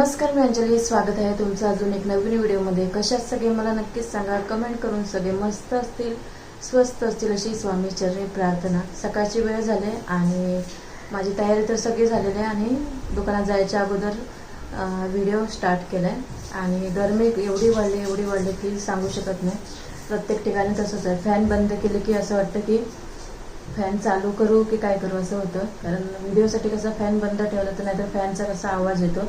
नमस्कार मी अंजली स्वागत आहे तुमचं अजून एक नवीन व्हिडिओमध्ये. कशात सगळे? मला नक्कीच सांगा कमेंट करून सगळे मस्त असतील स्वस्त असतील अशी स्वामी चरणी प्रार्थना. सकाळची वेळ झाली आणि माझी तयारी तर सगळी झालेली आहे आणि दुकानात जायच्या अगोदर व्हिडिओ स्टार्ट केला आहे आणि गरमी एवढी वाढली एवढी वाढली की सांगू शकत नाही. प्रत्येक ठिकाणी तसंच आहे. फॅन बंद केले की असं वाटतं की फॅन चालू करू की काय करू असं होतं. कारण व्हिडिओसाठी कसा फॅन बंद ठेवला तर नाहीतर फॅनचा कसा आवाज येतो.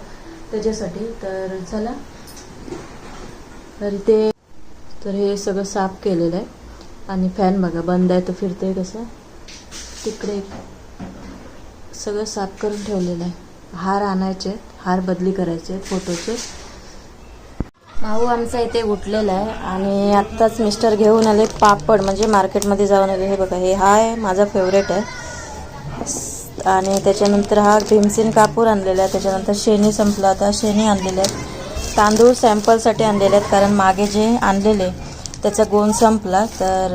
त्याच्यासाठी. तर चला. तर ते तर हे सगळं साफ केलेलं आहे. आणि फॅन बघा बंद आहे तर फिरते कसं. तिकडे सगळं साफ करून ठेवलेलं आहे. हार आणायचे हार बदली करायचे आहेत फोटोचे भाऊ आमचा इथे उठलेला आहे. आणि आत्ताच मिस्टर घेऊन आले पापड. म्हणजे मार्केटमध्ये जाऊन आले. हे बघा हे हा आहे माझा फेवरेट आहे. आणि त्याच्यानंतर हा भीमसेन कापूर आणलेला आहे. त्याच्यानंतर शेणी संपला आता शेणी आणलेले आहेत. तांदूळ सॅम्पलसाठी आणलेले आहेत कारण मागे जे आणलेले त्याचा गोंद संपला. तर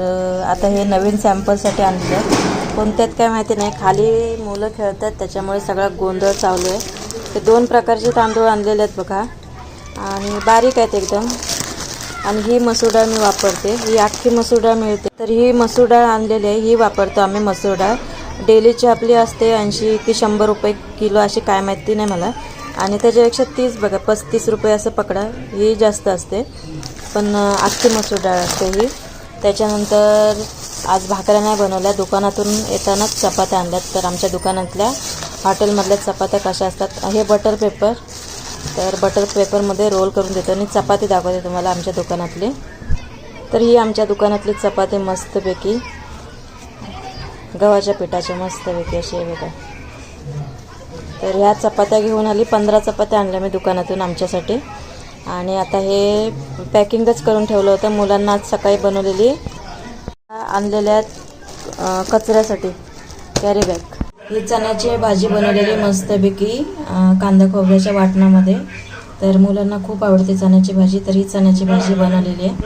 आता हे नवीन सॅम्पलसाठी आणलेले आहेत. कोणत्यात काय माहिती नाही. खाली मुलं खेळतात. त्याच्यामुळे सगळा गोंधळ चालू आहे. ते दोन प्रकारचे तांदूळ आणलेले आहेत बघा. आणि बारीक आहेत एकदम. आणि ही मसूर डाळ मी वापरते. ही अख्खी मसूर डाळ मिळते. तर ही मसूर डाळ आणलेली आहे. ही वापरतो आम्ही मसूर डाळ. डेलीची आपली असते ऐंशी की शंभर रुपये किलो अशी काय माहिती नाही मला. आणि त्याच्यापेक्षा तीस बघा पस्तीस रुपये असं पकडा ही जास्त असते. पण अख्खी मसूर डाळ असते ही. त्याच्यानंतर आज भाकऱ्या नाही बनवल्या. दुकानातून येतानाच चपात्या आणल्यात. तर आमच्या दुकानातल्या हॉटेलमधल्या चपात्या कशा असतात हे बटर पेपर तर बटर पेपरमध्ये रोल करून देतो आणि चपाती दाखवते तुम्हाला आमच्या दुकानातली. तर ही आमच्या दुकानातली चपाती मस्तपैकी गव्हाच्या पिठाच्या मस्तपैकी अशी आहे बघा. तर ह्या चपात्या घेऊन आली पंधरा चपात्या आणल्या मी दुकानातून आमच्यासाठी. आणि आता हे पॅकिंगच करून ठेवलं होतं मुलांना आज सकाळी बनवलेली. आणलेल्या कचऱ्यासाठी कॅरी बॅग ही चण्याची भाजी बनवलेली मस्तपैकी कांदा खोबऱ्याच्या वाटणामध्ये. तर मुलांना खूप आवडते चण्याची भाजी तर ही चण्याची भाजी बनवलेली आहे.